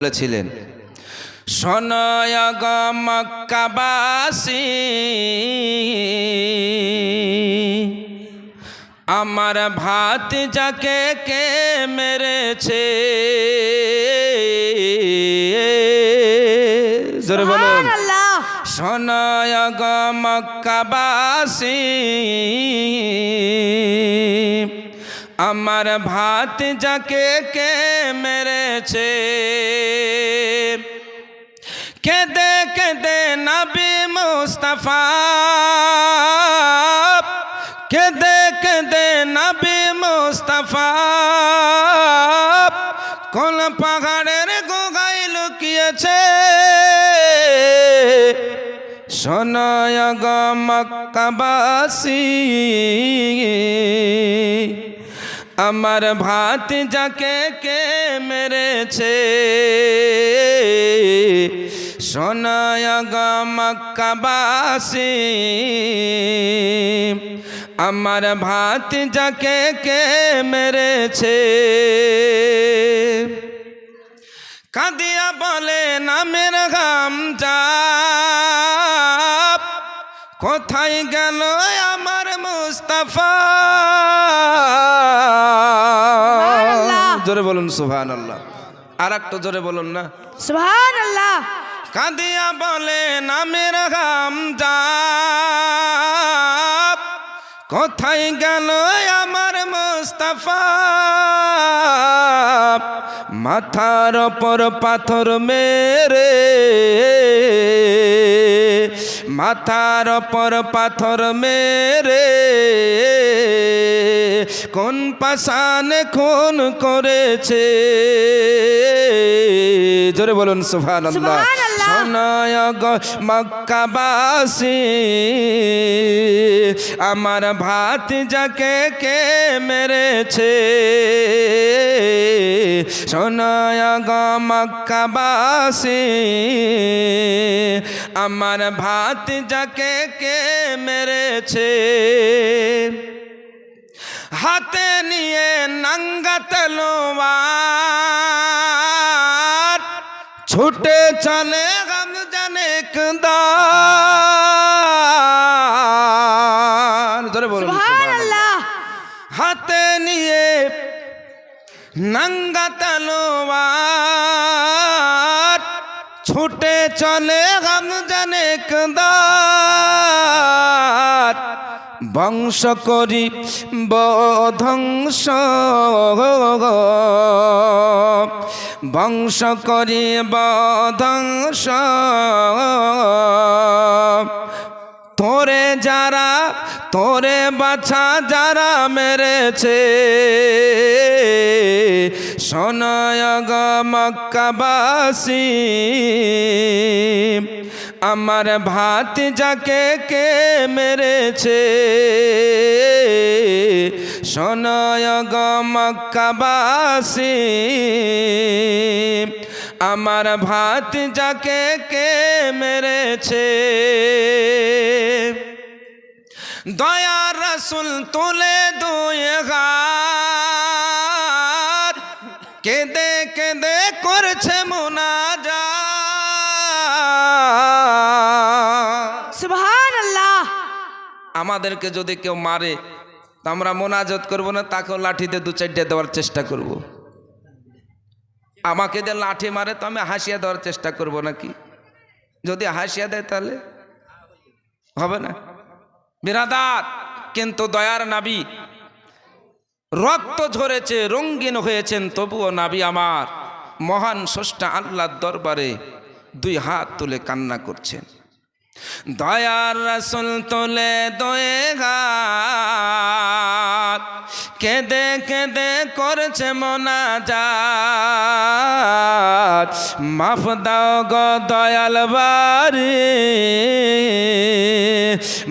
বলেছিলেন শনয় মক্কাবাসী আমার ভাত যাকে কে মেরেছে? জোরে বলুন। আমার ভাত যাকে কে মেরেছে কেদে কেদে নবী মুস্তফা। কেদে কেদে নবী মুস্তফা। কোন পাহাড়ের গোগাই লুকিয়েছে। শোনয় গ মক্কাবাসী। আমার ভাত যাকে কে মেরেছে? শোনয় গ মক্কাবাসী আমার ভাত যাকে কে মেরেছে? কাঁদিয়া বলে, নামের গাম যা কোথায় গেল আমার মুস্তাফা? জোরে বলুন সুহান আল্লাহ আর একটা জোরে বলুন না। সুবহান আল্লাহ কাঁদিয়া বলে নামের গাম যা কোথায় গেল আমার মুস্তাফা? মাথার ওপর পাথর মেরে মাথার ওপর পাথর মেরে কোন পাশানে খুন করেছে? জোরে বলুন সুফান। শোনায় মক্কাবাসী আমার ভাত যাকে কে মেরেছে? শোনায় গ মক্কাবাসী আমার ভাত যাকে কে মেরেছে? হাতে নিয়ে নাঙ্গা তলোয়ার ছুটে চলে গম জানে ধরে বলুন হাতে নিয়ে নাঙ্গা তলোয়ার ছুটে চলে গম জানে কদার বংশ করি বধ্বংস বংশ করি বধ্বংস তোরে যারা, তোরে বাছা যারা মেরেছে। শোনয় গ মক্কাবাসী। আমার ভাত যাকে কে মেরেছে? শোনয় গ আমার ভাত যাকে কে মেরেছে? দয়া রসুল তুলে দুয়ে হাত। কেঁদে কেঁদে করছে মোনাজা আমাদেরকে যদি কেউ মারে, তা আমরা মোনাজত করব না, তাকেও লাঠিতে দু চারটে দেওয়ার চেষ্টা করব। আমাকে যে লাঠি মারে, তো আমি হাসিয়া দেওয়ার চেষ্টা করব নাকি? যদি হাসিয়া দেয় তাহলে হবে না? বিরাদার, কিন্তু দয়ার নাবি, রক্ত ঝরেছে, রঙ্গিন হয়েছেন, তবুও নাবি আমার মহান স্রষ্টা আল্লাহর দরবারে দুই হাত তুলে কান্না করছেন। দয়ার রসুল তোলে দয়ে ঘাত কেঁদে কেঁদে করছে মোনাজাত। মাফ দাও গো দয়াল বাড়ি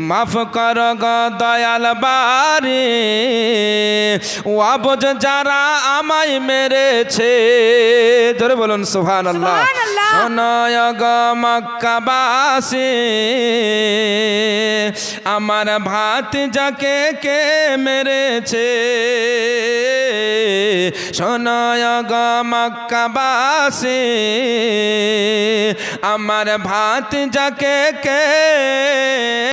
মাফ কর গো দয়াল বাড়ি ওয়াবজ যারা আমায় মেরেছে। ধরে বলুন সুহান আল্লাহ। শোনয় গ মক্কাবাসী। আমার ভাত যাকে কে মেরেছে? শোনয় মক্কাবাসে আমার ভাত যাকে কে